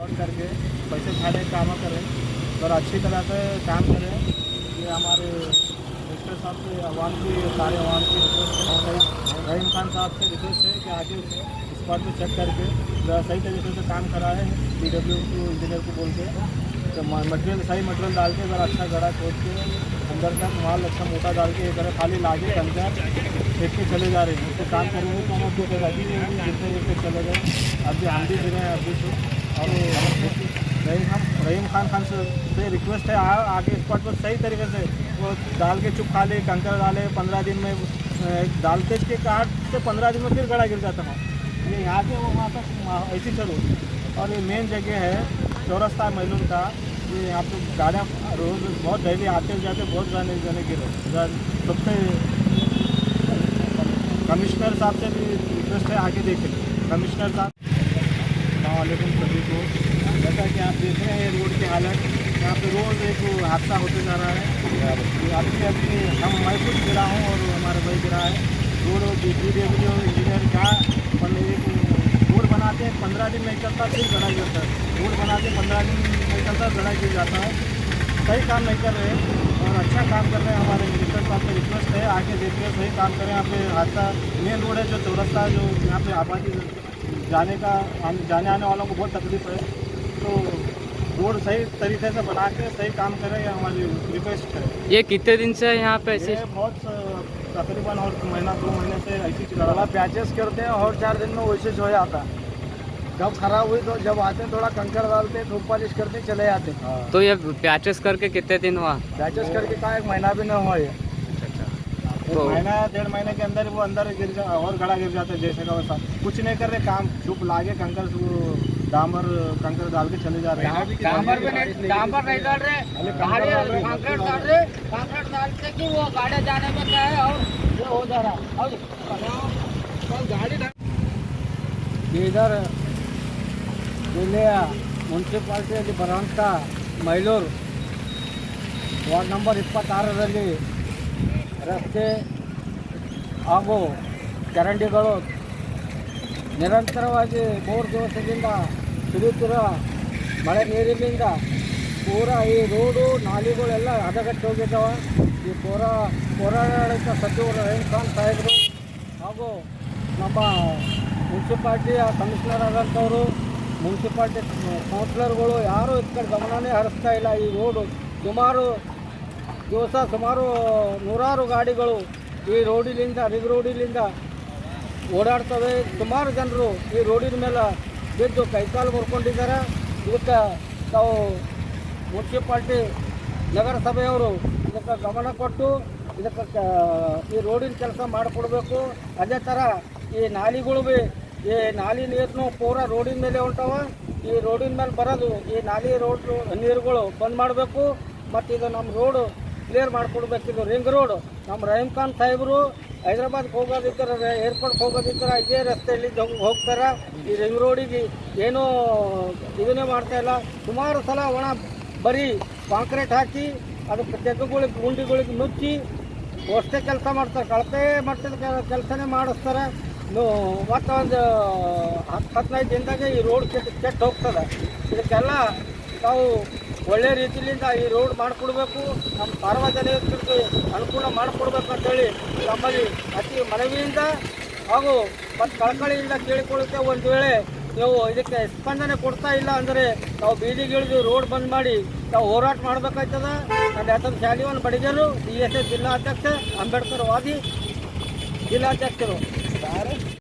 और करके पैसे खाने काम करें और अच्छी तरह से काम करें। ये हमारे मिनिस्टर साहब से आवाम की, सारे आवाम की रहीम खान साहब से रिक्वेस्ट है कि आगे उसे इस बात को चेक करके सही तरीके से काम कराए पी डब्ल्यू को इंजीनियर को बोल के तो मटेरियल सही मटेरियल डाल के, अगर अच्छा गड़ा खोद के अंदर का माल अच्छा मोटा डाल के अगर खाली लागे अंदर खेत के चले जा रहे हैं। उससे काम करेंगे तो हम अपने जितने जितने चले गए। अभी हम भी जिन्हें अभी तो। और रहीम खान रहीम खान खान से रिक्वेस्ट है आ, आगे स्पॉट पर सही तरीके से। वो डाल के चुप खा ले कंकर डाले पंद्रह दिन में डालते के काट से पंद्रह दिन में फिर गड़ा गिर जाता है ये यहाँ से वो वहाँ तक ऐसी चलो और ये मेन जगह है चौरस्ता मैलून का। ये यहाँ पे गाड़ियाँ रोज बहुत डेली आते जाते बहुत जाने जाने गिरे सबसे कमिश्नर साहब से भी रिक्वेस्ट है आगे देखें कमिश्नर साहब वालेकुम सभी को जैसा कि आप देख रहे हैं रोड की हालत यहाँ पे रोज एक हादसा होते जा रहा है। अभी अभी हम मैं खुद गिरा हूँ और हमारा भाई गिरा है रोड डी डब्ल्यू इंजीनियर बन एक रोड बनाते हैं पंद्रह दिन नहीं चलता फिर गड़ा गिरता है। रोड बनाते हैं पंद्रह दिन नहीं चलता गड़ा गिर जाता है। सही काम नहीं कर रहे और अच्छा काम कर रहे हैं हमारे मिनिस्टर साहब से रिक्वेस्ट है आगे देखते हैं सही काम करें। यहाँ पे हादसा मेन रोड है जो चौरस्ता है, जो यहाँ पे आबादी जाने का आने- जाने आने वालों को बहुत तकलीफ़ है। तो रोड सही तरीके से बना के सही काम करें ये हमारी रिक्वेस्ट है ये कितने दिन से यहाँ पे ऐसी? बहुत तकरीबन और महीना दो महीने से ऐसी चल पैचेस करते हैं और चार दिन में वैसे हो जाता है। जब खराब हुई तो जब आते हैं थोड़ा कंकर डालते धूप पालिश करते चले जाते हैं। तो ये पैचेस करके कितने दिन हुआ? पैचेस करके कहा एक महीना भी न हुआ ये। तो- महीना डेढ़ महीने के अंदर वो अंदर गिर जा और गड़ा गिर जाता है जैसे का वैसा कुछ नहीं कर रहे काम चुप लागे कंकर वो डामर कंकर डाल के चले जा रहे हैं डांबर भी नहीं डांबर नहीं डाल रहे अरे गाड़ी कंकर डाल रहे हैं। कंक्रीट डाल रहे कंक्रीट डालते कि वो गाड़ी जाने में क्या है और ये हो जा रहा है और गाड़ी ಬೀದರ್ ಜಿಲ್ಲೆಯ ಮುನ್ಸಿಪಾಲ್ಟಿಯಲ್ಲಿ ಬರುವಂಥ ಮೈಲೂರು ವಾರ್ಡ್ ನಂಬರ್ ಇಪ್ಪತ್ತಾರರಲ್ಲಿ ರಸ್ತೆ ಹಾಗೂ ಚರಂಡಿಗಳು ನಿರಂತರವಾಗಿ ಮೂರು ದಿವಸದಿಂದ ಸುರಿಯುತ್ತಿರುವ ಮಳೆ ನೀರಿನಿಂದ ಪೂರ ಈ ರೋಡು ನಾಲಿಗಳೆಲ್ಲ ಹದಗಟ್ಟಿ ಹೋಗಿದ್ದಾವೆ. ಈ ಪೂರ ಪೌರಾಡಳಿತ ಸಚಿವರು ರೇಣುಕಾನ್ ಸಾಹೇಬರು ಹಾಗೂ ನಮ್ಮ ಮುನ್ಸಿಪಾಲ್ಟಿಯ ಕಮಿಷನರ್ ಆದಂಥವರು, ಮುನ್ಸಿಪಾಲ್ಟಿ ಕೌನ್ಸಿಲರ್ಗಳು ಯಾರೂ ಈ ಕಡೆ ಗಮನನೇ ಹರಿಸ್ತಾ ಇಲ್ಲ. ಈ ರೋಡು ಸುಮಾರು ದಿವಸ ಸುಮಾರು ನೂರಾರು ಗಾಡಿಗಳು ಈ ರೋಡಿನಿಂದ ರಿಗ್ ರೋಡಿಲಿಂದ ಓಡಾಡ್ತವೆ. ಸುಮಾರು ಜನರು ಈ ರೋಡಿನ ಮೇಲೆ ಬಿದ್ದು ಕೈಕಾಲು ಮುರ್ಕೊಂಡಿದ್ದಾರೆ. ಇದಕ್ಕೆ ತಾವು ಮುನ್ಸಿಪಾಲ್ಟಿ ನಗರಸಭೆಯವರು ಇದಕ್ಕೆ ಗಮನ ಕೊಟ್ಟು ಇದಕ್ಕೆ ಈ ರೋಡಿನ ಕೆಲಸ ಮಾಡಿಕೊಡ್ಬೇಕು. ಅದೇ ಥರ ಈ ನಾಲಿಗಳು ಭೀ ಈ ನಾಲಿ ನೀರನ್ನು ಪೂರ ರೋಡಿನ ಮೇಲೆ ಹೊಂಟವ ಈ ರೋಡಿನ ಮೇಲೆ ಬರೋದು ಈ ನಾಲಿ ರೋಡ್ ನೀರುಗಳು ಬಂದ್ ಮಾಡಬೇಕು. ಮತ್ತು ಇದು ನಮ್ಮ ರೋಡು ಕ್ಲಿಯರ್ ಮಾಡ್ಕೊಡ್ಬೇಕಿದ್ರು. ರಿಂಗ್ ರೋಡ್ ನಮ್ಮ ರಹೀಮ್ ಖಾನ್ ಸಾಹೇಬರು ಹೈದ್ರಾಬಾದ್ಗೆ ಹೋಗೋದಿದ್ದರೆ ಏರ್ಪೋರ್ಟ್ಗೆ ಹೋಗೋದಿದ್ದರೆ ಇದೇ ರಸ್ತೆಯಲ್ಲಿ ಹೋಗ್- ಹೋಗ್ತಾರೆ. ಈ ರಿಂಗ್ ರೋಡಿಗೆ ಏನೂ ಇದನ್ನೇ ಮಾಡ್ತಾ ಇಲ್ಲ. ಸುಮಾರು ಸಲ ಒಣ ಬರೀ ಕಾಂಕ್ರೀಟ್ ಹಾಕಿ, ಅದಕ್ಕೆ ತೆಗ್ಗುಗಳಿಗೆ, ಗುಂಡಿಗಳಿಗೆ ನುಚ್ಚಿ ಅಷ್ಟೇ ಕೆಲಸ ಮಾಡ್ತಾರೆ. ಕಳಪೆ ಮಟ್ಟದ ಕೆಲಸನೇ ಮಾಡಿಸ್ತಾರೆ. ಮತ್ತು ಒಂದು ಹತ್ತು ಹದಿನೈದು ದಿನದಾಗೆ ಈ ರೋಡ್ ಕೆಟ್ಟು ಕೆಟ್ಟು ಹೋಗ್ತದೆ. ಇದಕ್ಕೆಲ್ಲ ತಾವು ಒಳ್ಳೆ ರೀತಿಯಿಂದ ಈ ರೋಡ್ ಮಾಡಿಕೊಡ್ಬೇಕು. ನಮ್ಮ ಸಾರ್ವಜನಿಕರಿಗೆ ಅನುಕೂಲ ಮಾಡಿಕೊಡ್ಬೇಕು ಅಂತೇಳಿ ನಮ್ಮಲ್ಲಿ ಅತಿ ಮನವಿಯಿಂದ ಹಾಗೂ ಮತ್ತು ಕಳಕಳಿಯಿಂದ ಕೇಳಿಕೊಳ್ಳುತ್ತೆ. ಒಂದು ವೇಳೆ ನೀವು ಇದಕ್ಕೆ ಸ್ಪಂದನೆ ಕೊಡ್ತಾ ಇಲ್ಲ ಅಂದರೆ ನಾವು ಬೀದಿಗಿಳಿದು ರೋಡ್ ಬಂದ್ ಮಾಡಿ ನಾವು ಹೋರಾಟ ಮಾಡಬೇಕಾಯ್ತದ? ನನ್ನ ಹೆಸರು ಶಾಲಿವನ್ ಬಡಿಗರು, ಡಿ ಎಸ್ ಎಸ್ ಜಿಲ್ಲಾಧ್ಯಕ್ಷ, ಅಂಬೇಡ್ಕರ್ ವಾದಿ ಜಿಲ್ಲಾಧ್ಯಕ್ಷರು.